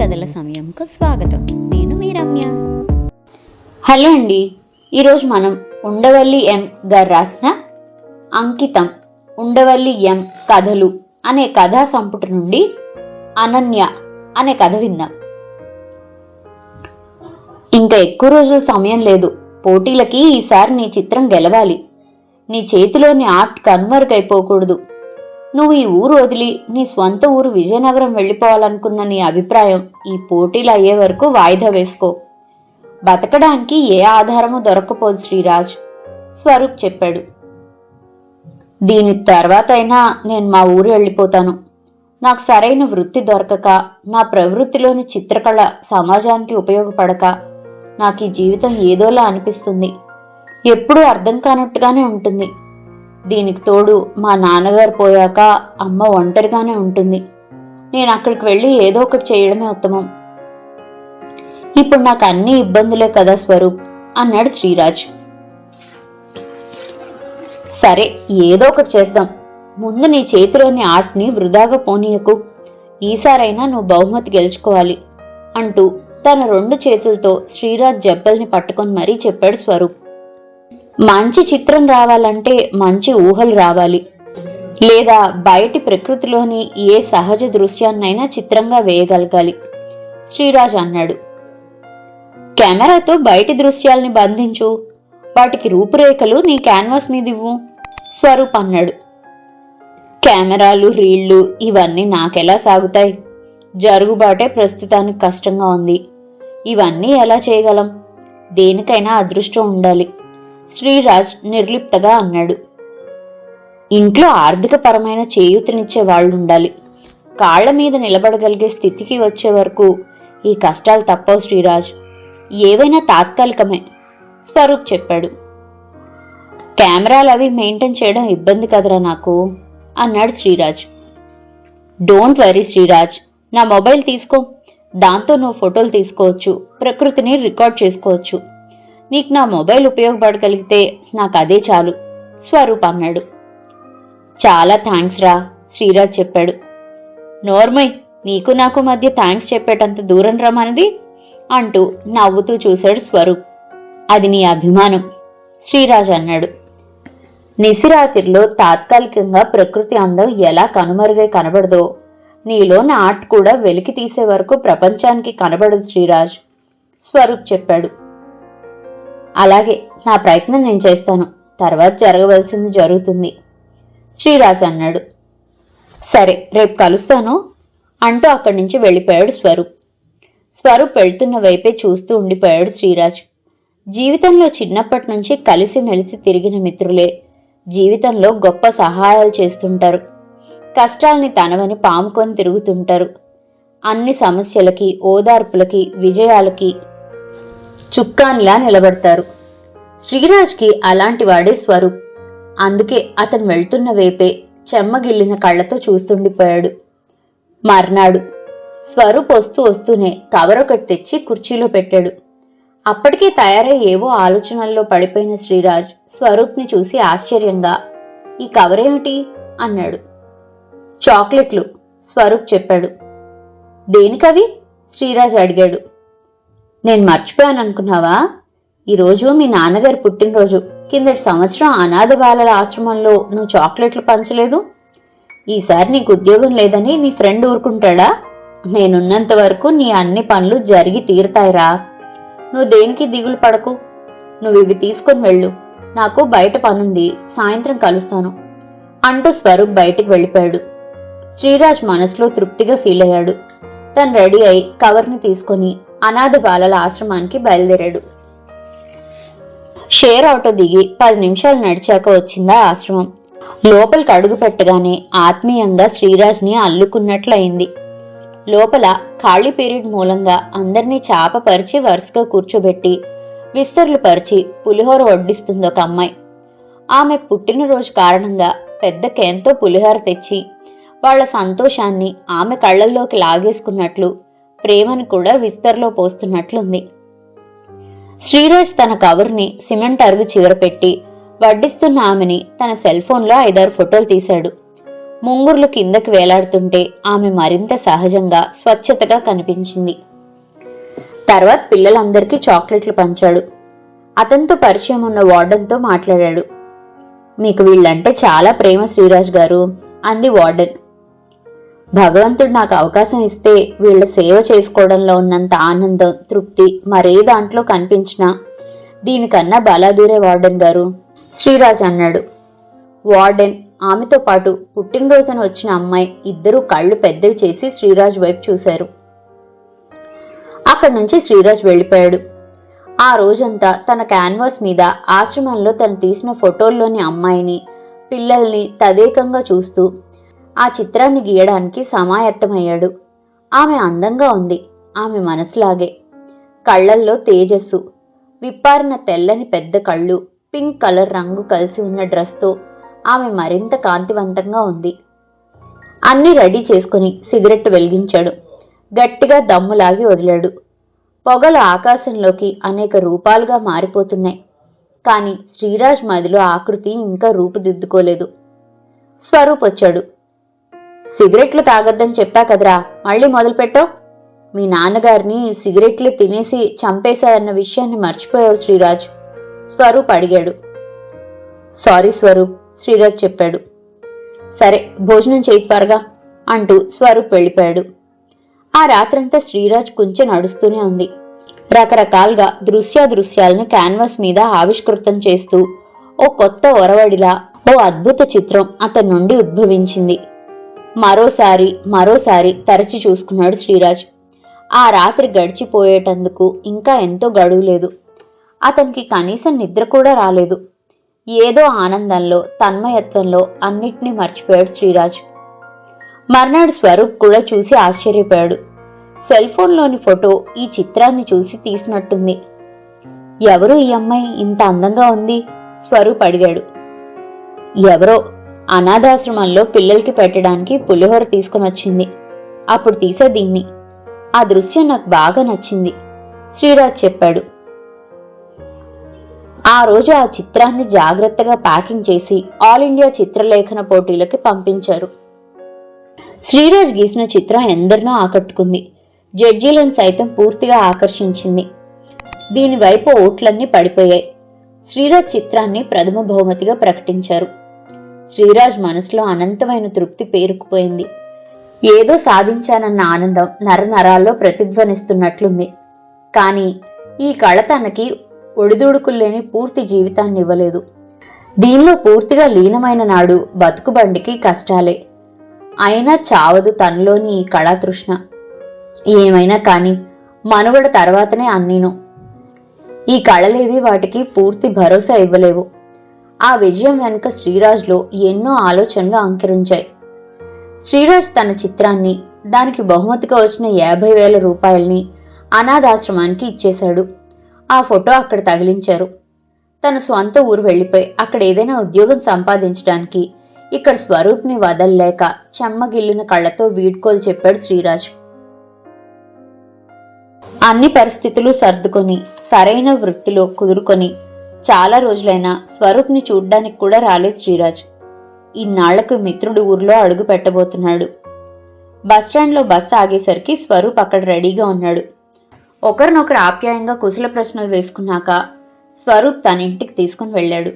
కథల సమయంకు స్వాగతం. నేను మీ రమ్య. హలో అండి. ఈరోజు మనం ఉండవల్లి ఎం గారు రాసిన అంకితం ఉండవల్లి ఎం కథలు అనే కథా సంపుటి నుండి అనన్య అనే కథ విందాం. ఇంకా ఎక్కువ రోజుల సమయం లేదు. పోటీలకి ఈసారి నీ చిత్రం గెలవాలి. నీ చేతిలోని ఆర్ట్ కనుమరుగైపోకూడదు. నువ్వు ఈ ఊరు వదిలి నీ స్వంత ఊరు విజయనగరం వెళ్ళిపోవాలనుకున్న నీ అభిప్రాయం ఈ పోటీలు అయ్యే వరకు వాయిదా వేసుకో. బతకడానికి ఏ ఆధారము దొరకపోదు శ్రీరాజ్ స్వరూప్ చెప్పాడు. దీని తర్వాత అయినా నేను మా ఊరు వెళ్ళిపోతాను. నాకు సరైన వృత్తి దొరకక నా ప్రవృత్తిలోని చిత్రకళ సమాజానికి ఉపయోగపడక నాకు ఈ జీవితం ఏదోలా అనిపిస్తుంది. ఎప్పుడూ అర్థం కానట్టుగానే ఉంటుంది. దీనికి తోడు మా నాన్నగారు పోయాక అమ్మ ఒంటరిగానే ఉంటుంది. నేను అక్కడికి వెళ్ళి ఏదో ఒకటి చేయడమే ఉత్తమం. ఇప్పుడు నాకు అన్ని ఇబ్బందులే కదా స్వరూప్ అన్నాడు శ్రీరాజ్. సరే ఏదో ఒకటి చేద్దాం. ముందు నీ చేతిలోని ఆర్ట్ని వృధాగా పోనీయకు. ఈసారైనా నువ్వు బహుమతి గెలుచుకోవాలి అంటూ తన రెండు చేతులతో శ్రీరాజ్ జబ్బల్ని పట్టుకొని మరీ చెప్పాడు స్వరూప్. మంచి చిత్రం రావాలంటే మంచి ఊహలు రావాలి. లేదా బయటి ప్రకృతిలోని ఏ సహజ దృశ్యాన్నైనా చిత్రంగా వేయగలగాలి. శ్రీరాజ్ అన్నాడు. కెమెరాతో బయటి దృశ్యాల్ని బంధించు. వాటికి రూపురేఖలు నీ క్యాన్వాస్ మీదివ్వు స్వరూప్ అన్నాడు. కెమెరాలు రీళ్ళు ఇవన్నీ నాకెలా సాగుతాయి? జరుగుబాటే ప్రస్తుతానికి కష్టంగా ఉంది. ఇవన్నీ ఎలా చేయగలం? దేనికైనా అదృష్టం ఉండాలి. శ్రీరాజ్ నిర్లిప్తగా అన్నాడు. ఇంట్లో ఆర్థికపరమైన చేయూతనిచ్చే వాళ్ళు ఉండాలి కాళ్ళ మీద నిలబడగలిగే స్థితికి వచ్చే వరకు ఈ కష్టాలు తప్పవు శ్రీరాజ్. ఏవైనా తాత్కాలికమే స్వరూప్ చెప్పాడు. కెమెరాలు అవి మెయింటైన్ చేయడం ఇబ్బంది కదరా నాకు అన్నాడు శ్రీరాజ్. డోంట్ వరీ శ్రీరాజ్ నా మొబైల్ తీసుకో. దాంతో నువ్వు ఫోటోలు తీసుకోవచ్చు ప్రకృతిని రికార్డ్ చేసుకోవచ్చు. నీకు నా మొబైల్ ఉపయోగపడగలిగితే నాకు అదే చాలు స్వరూప్ అన్నాడు. చాలా థ్యాంక్స్ రా శ్రీరాజ్ చెప్పాడు. నోర్మయ్ నీకు నాకు మధ్య థ్యాంక్స్ చెప్పేటంత దూరం రమ్మన్నది అంటూ నవ్వుతూ చూశాడు స్వరూప్. అది నీ అభిమానం శ్రీరాజ్ అన్నాడు. నిసిరాత్రిలో తాత్కాలికంగా ప్రకృతి అందం ఎలా కనుమరుగై కనబడదో నీలోని ఆర్ట్ కూడా వెలికి తీసే వరకు ప్రపంచానికి కనబడదు శ్రీరాజ్ స్వరూప్ చెప్పాడు. అలాగే నా ప్రయత్నం నేను చేస్తాను. తర్వాత జరగవలసింది జరుగుతుంది. శ్రీరాజ్ అన్నాడు. సరే రేపు కలుస్తాను అంటూ అక్కడి నుంచి వెళ్ళిపోయాడు స్వరూప్. స్వరూప్ వెళ్తున్న వైపే చూస్తూ ఉండిపోయాడు శ్రీరాజ్. జీవితంలో చిన్నప్పటి నుంచి కలిసి మెలిసి తిరిగిన మిత్రులే జీవితంలో గొప్ప సహాయాలు చేస్తుంటారు. కష్టాల్ని తనవని పాముకొని తిరుగుతుంటారు. అన్ని సమస్యలకి ఓదార్పులకి విజయాలకి చుక్కానిలా నిలబడతారు. శ్రీరాజ్కి అలాంటి వాడే స్వరూప్. అందుకే అతను వెళ్తున్న వేపే చెమ్మగిల్లిన కళ్ళతో చూస్తుండిపోయాడు. మర్నాడు. స్వరూప్ వస్తూ వస్తూనే కవర్ ఒకటి తెచ్చి కుర్చీలో పెట్టాడు. అప్పటికే తయారై ఏవో ఆలోచనల్లో పడిపోయిన శ్రీరాజ్ స్వరూప్ని చూసి ఆశ్చర్యంగా ఈ కవర్ ఏమిటి? అన్నాడు. చాక్లెట్లు స్వరూప్ చెప్పాడు. దేనికవి? శ్రీరాజ్ అడిగాడు. నేను మర్చిపోయాను అనుకున్నావా? ఈరోజు మీ నాన్నగారి పుట్టినరోజు. కిందటి సంవత్సరం అనాథ బాలల ఆశ్రమంలో నువ్వు చాక్లెట్లు పంచలేదు? ఈసారి నీకు ఉద్యోగం లేదని నీ ఫ్రెండ్ ఊరుకుంటాడా? నేనున్నంత వరకు నీ అన్ని పనులు జరిగి తీరుతాయిరా. నువ్వు దేనికి దిగులు పడకు? నువ్వు ఇవి తీసుకొని వెళ్ళు. నాకు బయట పనుంది. సాయంత్రం కలుస్తాను. అంటూ స్వరూప్ బయటికి వెళ్ళిపోయాడు. శ్రీరాజ్ మనసులో తృప్తిగా ఫీల్ అయ్యాడు. తను రెడీ అయి కవర్ని తీసుకొని అనాథ బాలల ఆశ్రమానికి బయలుదేరాడు. షేర్ ఆటో దిగి పది నిమిషాలు నడిచాక వచ్చిందా ఆశ్రమం. లోపలికి అడుగు పెట్టగానే ఆత్మీయంగా శ్రీరాజ్ని అల్లుకున్నట్లయింది. లోపల ఖాళీ పీరియడ్ మూలంగా అందరినీ చాప పరిచి వరుసగా కూర్చోబెట్టి విస్తర్లు పరిచి పులిహోర వడ్డిస్తుంది ఒక అమ్మాయి. ఆమె పుట్టినరోజు కారణంగా పెద్ద కేంతో పులిహోర తెచ్చి వాళ్ళ సంతోషాన్ని ఆమె కళ్ళల్లోకి లాగేసుకున్నట్లు ప్రేమను కూడా విస్తర్లో పోస్తున్నట్లుంది. శ్రీరాజ్ తన కవర్ని సిమెంట్ అరుగు చివర పెట్టి వడ్డిస్తున్న ఆమెని తన సెల్ ఫోన్లో ఐదారు ఫోటోలు తీశాడు. ముంగుర్లు కిందకి వేలాడుతుంటే ఆమె మరింత సహజంగా స్వచ్ఛతగా కనిపించింది. తర్వాత పిల్లలందరికీ చాక్లెట్లు పంచాడు. అతనితో పరిచయం ఉన్న వార్డెన్తో మాట్లాడాడు. మీకు వీళ్ళంటే చాలా ప్రేమ శ్రీరాజ్ గారు అంది వార్డెన్. భగవంతుడు నాకు అవకాశం ఇస్తే వీళ్ళ సేవ చేసుకోవడంలో ఉన్నంత ఆనందం తృప్తి మరే దాంట్లో కనిపించినా దీనికన్నా బలాదూరే వార్డెన్ గారు. శ్రీరాజ్ అన్నాడు. వార్డెన్ ఆమెతో పాటు పుట్టినరోజున వచ్చిన అమ్మాయి ఇద్దరూ కళ్ళు పెద్దవి చేసి శ్రీరాజ్ వైపు చూశారు. అక్కడి నుంచి శ్రీరాజ్ వెళ్ళిపోయాడు. ఆ రోజంతా తన క్యాన్వాస్ మీద ఆశ్రమంలో తను తీసిన ఫోటోల్లోని అమ్మాయిని పిల్లల్ని తదేకంగా చూస్తూ ఆ చిత్రాన్ని గీయడానికి సమాయత్తమయ్యాడు. ఆమె అందంగా ఉంది. ఆమె మనసులాగే. కళ్ళల్లో తేజస్సు. విప్పారిన తెల్లని పెద్ద కళ్ళు. పింక్ కలర్ రంగు కలిసి ఉన్న డ్రెస్తో ఆమె మరింత కాంతివంతంగా ఉంది. అన్నీ రెడీ చేసుకుని సిగరెట్ వెలిగించాడు. గట్టిగా దమ్ములాగి వదిలాడు. పొగలు ఆకాశంలోకి అనేక రూపాలుగా మారిపోతున్నాయి. కానీ శ్రీరాజ్ మదిలో ఆకృతి ఇంకా రూపుదిద్దుకోలేదు. స్వరూప్ వచ్చాడు సిగరెట్లు తాగొద్దని చెప్పా కదరా. మళ్ళీ మొదలుపెట్టో. మీ నాన్నగారిని సిగరెట్లు తినేసి చంపేశారన్న విషయాన్ని మర్చిపోయావు శ్రీరాజ్. స్వరూప్ అడిగాడు. సారీ స్వరూప్ శ్రీరాజ్ చెప్పాడు. సరే భోజనం చేయి త్వరగా అంటూ స్వరూప్ వెళ్ళిపోయాడు. ఆ రాత్రంతా శ్రీరాజ్ కొంచెం నడుస్తూనే ఉంది. రకరకాలుగా దృశ్యాదృశ్యాలను క్యాన్వాస్ మీద ఆవిష్కృతం చేస్తూ ఓ కొత్త ఒరవడిలా ఓ అద్భుత చిత్రం అతని నుండి ఉద్భవించింది. మరోసారి మరోసారి తరచి చూసుకున్నాడు శ్రీరాజ్. ఆ రాత్రి గడిచిపోయేటందుకు ఇంకా ఎంతో గడువు లేదు. అతనికి కనీసం నిద్ర కూడా రాలేదు. ఏదో ఆనందంలో తన్మయత్వంలో అన్నిటినీ మర్చిపోయాడు శ్రీరాజ్. మర్నాడు స్వరూప్ కూడా చూసి ఆశ్చర్యపోయాడు. సెల్ ఫోన్లోని ఫోటో ఈ చిత్రాన్ని చూసి తీసినట్టుంది. ఎవరు ఈ అమ్మాయి? ఇంత అందంగా ఉంది? స్వరూప్ అడిగాడు. ఎవరో? అనాథాశ్రమంలో పిల్లలకి పెట్టడానికి పులిహోర తీసుకొని వచ్చింది. అప్పుడు తీసే దీన్ని ఆ దృశ్యం నాకు బాగా నచ్చింది. శ్రీరాజ్ చెప్పాడు. ఆ రోజు ఆ చిత్రాన్ని జాగ్రత్తగా ప్యాకింగ్ చేసి ఆల్ ఇండియా చిత్రలేఖన పోటీలకి పంపించారు. శ్రీరాజ్ గీసిన చిత్రం ఎందరినో ఆకట్టుకుంది. జడ్జీలను సైతం పూర్తిగా ఆకర్షించింది. దీని వైపు ఓట్లన్నీ పడిపోయాయి. శ్రీరాజ్ చిత్రాన్ని ప్రథమ బహుమతిగా ప్రకటించారు. శ్రీరాజ్ మనసులో అనంతమైన తృప్తి పేరుకుపోయింది. ఏదో సాధించానన్న ఆనందం నరనరాల్లో ప్రతిధ్వనిస్తున్నట్లుంది. కానీ ఈ కళ తనకి ఒడిదుడుకుల్లేని పూర్తి జీవితాన్ని ఇవ్వలేదు దీనిలో పూర్తిగా లీనమైన నాడు బతుకుబండికి కష్టాలే. అయినా చావదు తనలోని ఈ కళాతృష్ణ. ఏమైనా కాని మనుగడ తర్వాతనే అన్నీను. ఈ కళలేవి వాటికి పూర్తి భరోసా ఇవ్వలేవు. ఆ విజయం వెనుక శ్రీరాజ్లో ఎన్నో ఆలోచనలు అంకిరించాయి శ్రీరాజ్ తన చిత్రాన్ని దానికి బహుమతిగా వచ్చిన యాభై వేల రూపాయల్ని అనాథాశ్రమానికి ఇచ్చేశాడు. ఆ ఫోటో అక్కడ తగిలించారు. తన స్వంత ఊరు వెళ్ళిపోయి అక్కడ ఏదైనా ఉద్యోగం సంపాదించడానికి ఇక్కడ స్వరూప్ని వదల్లేక చెమ్మగిల్లిన కళ్ళతో వీడ్కోలు చెప్పాడు శ్రీరాజ్. అన్ని పరిస్థితులు సర్దుకొని సరైన వృత్తిలో కుదురుకొని చాలా రోజులైనా స్వరూప్ని చూడ్డానికి కూడా రాలేదు శ్రీరాజ్. ఇన్నాళ్ళకు మిత్రుడు ఊర్లో అడుగు పెట్టబోతున్నాడు. బస్టాండ్లో బస్సు ఆగేసరికి స్వరూప్ అక్కడ రెడీగా ఉన్నాడు. ఒకరినొకరు ఆప్యాయంగా కుశల ప్రశ్నలు వేసుకున్నాక స్వరూప్ తన ఇంటికి తీసుకుని వెళ్ళాడు.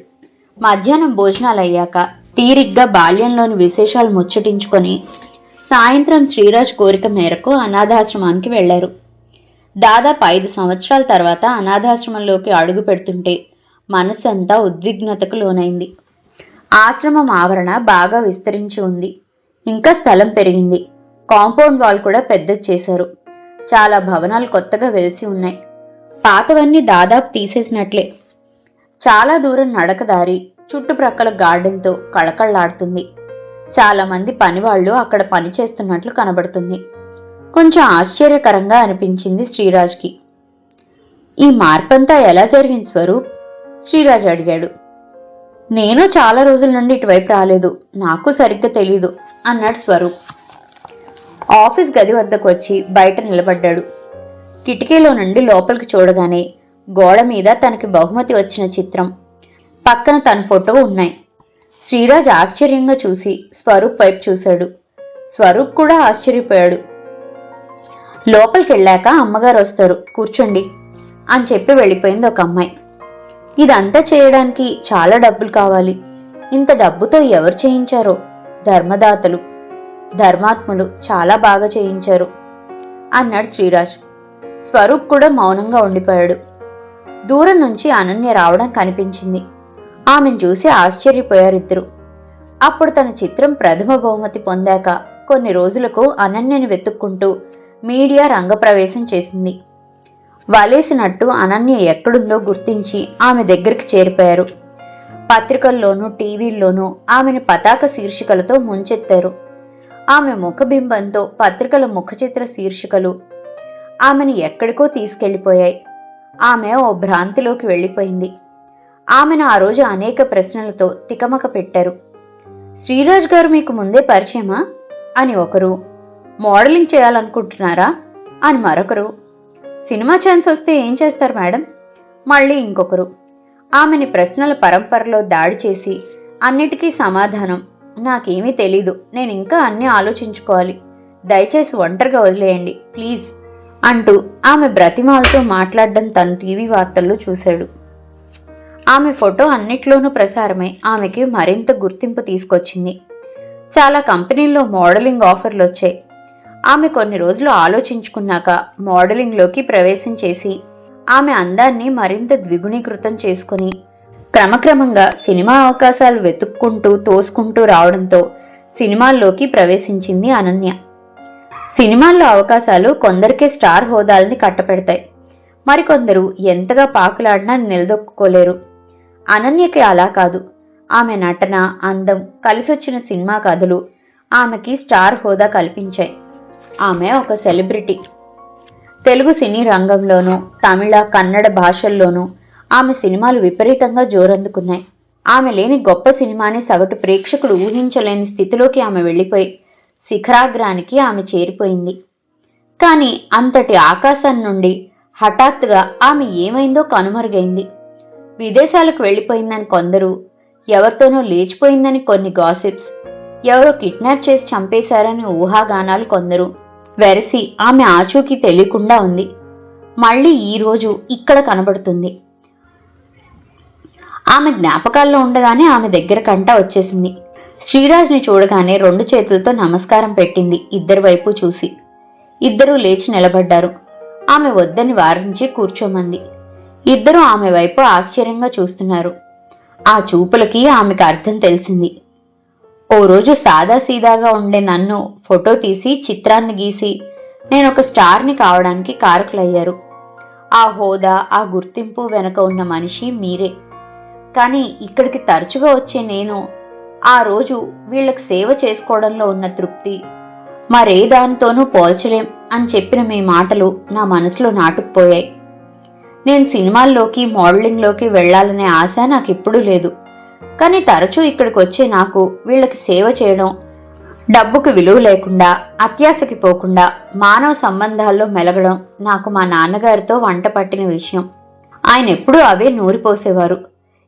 మధ్యాహ్నం భోజనాలు అయ్యాక తీరిగ్గా బాల్యంలోని విశేషాలు ముచ్చటించుకొని సాయంత్రం శ్రీరాజ్ కోరిక మేరకు అనాథాశ్రమానికి వెళ్ళారు దాదాపు ఐదు సంవత్సరాల తర్వాత అనాథాశ్రమంలోకి అడుగు పెడుతుంటే మనసంతా ఉద్విగ్నతకు లోనైంది. ఆశ్రమం ఆవరణ బాగా విస్తరించి ఉంది. ఇంకా స్థలం పెరిగింది. కాంపౌండ్ వాల్ కూడా పెద్దది చేశారు చాలా భవనాలు కొత్తగా వెలిసి ఉన్నాయి. పాతవన్నీ దాదాపు తీసేసినట్లే. చాలా దూరం నడకదారి చుట్టుప్రక్కల గార్డెన్తో కళకళలాడుతుంది. చాలా మంది పనివాళ్ళు అక్కడ పని చేస్తున్నట్లు కనబడుతుంది. కొంచెం ఆశ్చర్యకరంగా అనిపించింది శ్రీరాజ్కి. ఈ మార్పంతా ఎలా జరిగింది స్వరూప్? శ్రీరాజ్ అడిగాడు. నేను చాలా రోజుల నుండి ఇటువైపు రాలేదు. నాకు సరిగ్గా తెలీదు అన్నాడు స్వరూప్. ఆఫీస్ గది వద్దకు వచ్చి బయట నిలబడ్డాడు. కిటికీలో నుండి లోపలికి చూడగానే గోడ మీద తనకి బహుమతి వచ్చిన చిత్రం. పక్కన తన ఫోటో ఉన్నాయి. శ్రీరాజ్ ఆశ్చర్యంగా చూసి స్వరూప్ వైపు చూశాడు. స్వరూప్ కూడా ఆశ్చర్యపోయాడు. లోపలికి వెళ్ళాక అమ్మగారు వస్తారు. కూర్చోండి అని చెప్పి వెళ్ళిపోయింది ఒక అమ్మాయి. ఇదంతా చేయడానికి చాలా డబ్బులు కావాలి. ఇంత డబ్బుతో ఎవరు చేయించారో? ధర్మదాతలు ధర్మాత్ములు చాలా బాగా చేయించారు అన్నాడు శ్రీరాజ్. స్వరూప్ కూడా మౌనంగా ఉండిపోయాడు. దూరం నుంచి అనన్య రావడం కనిపించింది. ఆమెను చూసి ఆశ్చర్యపోయారిద్దరు అప్పుడు తన చిత్రం ప్రథమ బహుమతి పొందాక కొన్ని రోజులకు అనన్యని వెతుక్కుంటూ మీడియా రంగప్రవేశం చేసింది. వలేసినట్టు అనన్య ఎక్కడుందో గుర్తించి ఆమె దగ్గరికి చేరిపోయారు. పత్రికల్లోనూ టీవీల్లోనూ ఆమెను పతాక శీర్షికలతో ముంచెత్తారు. ఆమె ముఖబింబంతో పత్రికల ముఖచిత్ర శీర్షికలు ఆమెను ఎక్కడికో తీసుకెళ్ళిపోయాయి. ఆమె ఓ భ్రాంతిలోకి వెళ్ళిపోయింది. ఆమెను ఆ రోజు అనేక ప్రశ్నలతో తికమక పెట్టారు. శ్రీరాజ్ గారు మీకు ముందే పరిచయమా? అని ఒకరు మోడలింగ్ చేయాలనుకుంటున్నారా? అని మరొకరు సినిమా ఛాన్స్ వస్తే ఏం చేస్తారు మేడం? మళ్ళీ ఇంకొకరు. ఆమెని ప్రశ్నల పరంపరలో దాడి చేసి అన్నిటికీ సమాధానం. నాకేమీ తెలీదు. నేను ఇంకా అన్నీ ఆలోచించుకోవాలి. దయచేసి ఒంటరిగా వదిలేయండి ప్లీజ్ అంటూ ఆమె బ్రతిమాలతో మాట్లాడడం తను టీవీ వార్తల్లో చూశాడు. ఆమె ఫోటో అన్నిట్లోనూ ప్రసారమై ఆమెకి మరింత గుర్తింపు తీసుకొచ్చింది. చాలా కంపెనీల్లో మోడలింగ్ ఆఫర్లు వచ్చాయి. ఆమె కొన్ని రోజులు ఆలోచించుకున్నాక మోడలింగ్లోకి ప్రవేశం చేసి ఆమె అందాన్ని మరింత ద్విగుణీకృతం చేసుకుని క్రమక్రమంగా సినిమా అవకాశాలు వెతుక్కుంటూ తోసుకుంటూ రావడంతో సినిమాల్లోకి ప్రవేశించింది అనన్య. సినిమాల్లో అవకాశాలు కొందరికే స్టార్ హోదాల్ని కట్టపెడతాయి మరికొందరు ఎంతగా పాకులాడినా నిలదొక్కుకోలేరు. అనన్యకి అలా కాదు. ఆమె నటన అందం కలిసొచ్చిన సినిమా కథలు ఆమెకి స్టార్ హోదా కల్పించాయి. ఆమె ఒక సెలబ్రిటీ. తెలుగు సినీ రంగంలోనూ తమిళ కన్నడ భాషల్లోనూ ఆమె సినిమాలు విపరీతంగా జోరందుకున్నాయి. ఆమె లేని గొప్ప సినిమాని సగటు ప్రేక్షకుడు ఊహించలేని స్థితిలోకి ఆమె వెళ్ళిపోయి శిఖరాగ్రానికి ఆమె చేరిపోయింది. కానీ అంతటి ఆకాశం నుండి హఠాత్తుగా ఆమె ఏమైందో కనుమరుగైంది. విదేశాలకు వెళ్ళిపోయిందని కొందరు ఎవరితోనో లేచిపోయిందని కొన్ని గాసిప్స్ ఎవరో కిడ్నాప్ చేసి చంపేశారని ఊహాగానాలు కొందరు వెరసి ఆమె ఆచూకీ తెలియకుండా ఉంది. మళ్ళీ ఈ రోజు ఇక్కడ కనబడుతుంది. ఆమె జ్ఞాపకాల్లో ఉండగానే ఆమె దగ్గర కంట వచ్చేసింది. శ్రీరాజ్ని చూడగానే రెండు చేతులతో నమస్కారం పెట్టింది ఇద్దరి వైపు చూసి. ఇద్దరూ లేచి నిలబడ్డారు. ఆమె వద్దని వారించి కూర్చోమంది. ఇద్దరూ ఆమె వైపు ఆశ్చర్యంగా చూస్తున్నారు. ఆ చూపులకి ఆమెకు అర్థం తెలిసింది. ఓ రోజు సాదాసీదాగా ఉండే నన్ను ఫోటో తీసి చిత్రాన్ని గీసి నేను ఒక స్టార్ని కావడానికి కారకులయ్యారు. ఆ హోదా ఆ గుర్తింపు వెనక ఉన్న మనిషి మీరే. కానీ ఇక్కడికి తరచుగా వచ్చే నేను ఆ రోజు వీళ్ళకి సేవ చేసుకోవడంలో ఉన్న తృప్తి మరే దానితోనూ పోల్చలేం అని చెప్పిన మీ మాటలు నా మనసులో నాటుకుపోయాయి. నేను సినిమాల్లోకి మోడలింగ్లోకి వెళ్ళాలనే ఆశ నాకు ఎప్పుడూ లేదు. కానీ తరచూ ఇక్కడికి వచ్చే నాకు వీళ్ళకి సేవ చేయడం డబ్బుకు విలువ లేకుండా అత్యాశకి పోకుండా మానవ సంబంధాల్లో మెలగడం నాకు మా నాన్నగారితో వంట పట్టిన విషయం. ఆయన ఎప్పుడూ అవే నూరిపోసేవారు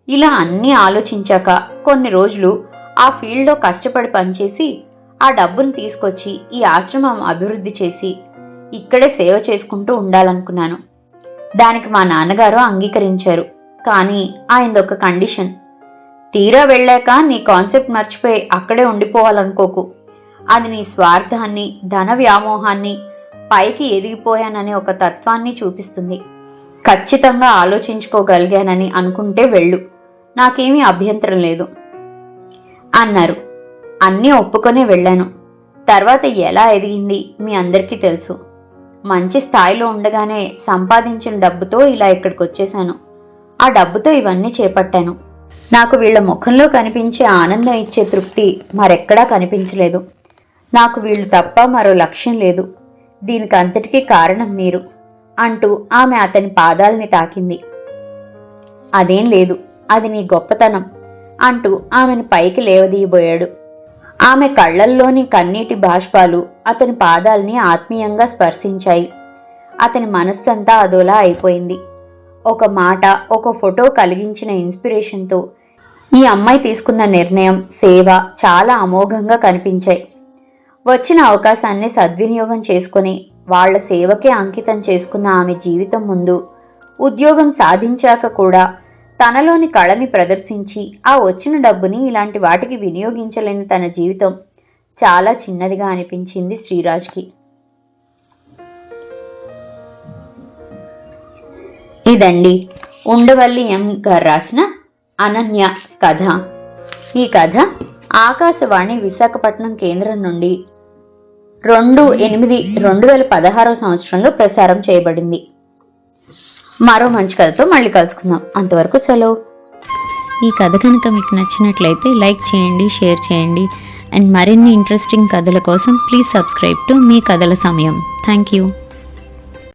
ఇలా అన్నీ ఆలోచించాక కొన్ని రోజులు ఆ ఫీల్డ్లో కష్టపడి పనిచేసి ఆ డబ్బును తీసుకొచ్చి ఈ ఆశ్రమం అభివృద్ధి చేసి ఇక్కడే సేవ చేసుకుంటూ ఉండాలనుకున్నాను. దానికి మా నాన్నగారు అంగీకరించారు. కానీ ఆయనదొక కండిషన్. తీరా వెళ్ళాక నీ కాన్సెప్ట్ మర్చిపోయి అక్కడే ఉండిపోవాలనుకోకు. అది నీ స్వార్థాన్ని ధన వ్యామోహాన్ని పైకి ఎదిగిపోయాననే ఒక తత్వాన్ని చూపిస్తుంది. ఖచ్చితంగా ఆలోచించుకోగలిగానని అనుకుంటే వెళ్ళు. నాకేమీ అభ్యంతరం లేదు. అన్నారు. అన్నీ ఒప్పుకొనే వెళ్ళాను. తర్వాత ఎలా ఎదిగింది మీ అందరికీ తెలుసు. మంచి స్థాయిలో ఉండగానే సంపాదించిన డబ్బుతో ఇలా ఇక్కడికి వచ్చేశాను ఆ డబ్బుతో ఇవన్నీ చేపట్టాను. నాకు వీళ్ళ ముఖంలో కనిపించే ఆనందం ఇచ్చే తృప్తి మరెక్కడా కనిపించలేదు. నాకు వీళ్ళు తప్ప మరో లక్ష్యం లేదు. దీనికి అంతటికీ కారణం మీరు అంటూ ఆమె అతని పాదాలని తాకింది. అదేం లేదు అది నీ గొప్పతనం అంటూ ఆమెను పైకి లేవదీయబోయాడు. ఆమె కళ్ళల్లోని కన్నీటి బాష్పాలు అతని పాదాల్ని ఆత్మీయంగా స్పర్శించాయి. అతని మనస్సంతా అదోలా అయిపోయింది. ఒక మాట ఒక ఫోటో కలిగించిన ఇన్స్పిరేషన్తో ఈ అమ్మాయి తీసుకున్న నిర్ణయం సేవ చాలా అమోఘంగా కనిపించాయి. వచ్చిన అవకాశాన్ని సద్వినియోగం చేసుకుని వాళ్ళ సేవకే అంకితం చేసుకున్న ఆమె జీవితం ముందు ఉద్యోగం సాధించాక కూడా తనలోని కళని ప్రదర్శించి ఆ వచ్చిన డబ్బుని ఇలాంటి వాటికి వినియోగించలేని తన జీవితం చాలా చిన్నదిగా అనిపించింది శ్రీరాజ్కి. ఇదండి ఉండవల్లి ఎం గారు రాసిన అనన్య కథ. ఈ కథ ఆకాశవాణి విశాఖపట్నం కేంద్రం నుండి రెండు ఎనిమిది రెండు వేల పదహారో సంవత్సరంలో ప్రసారం చేయబడింది. మరో మంచి కథతో మళ్ళీ కలుసుకుందాం. అంతవరకు సెలవు. ఈ కథ కనుక మీకు నచ్చినట్లయితే లైక్ చేయండి షేర్ చేయండి అండ్ మరిన్ని ఇంట్రెస్టింగ్ కథల కోసం ప్లీజ్ సబ్స్క్రైబ్ టు మీ కథల సమయం. Thank you.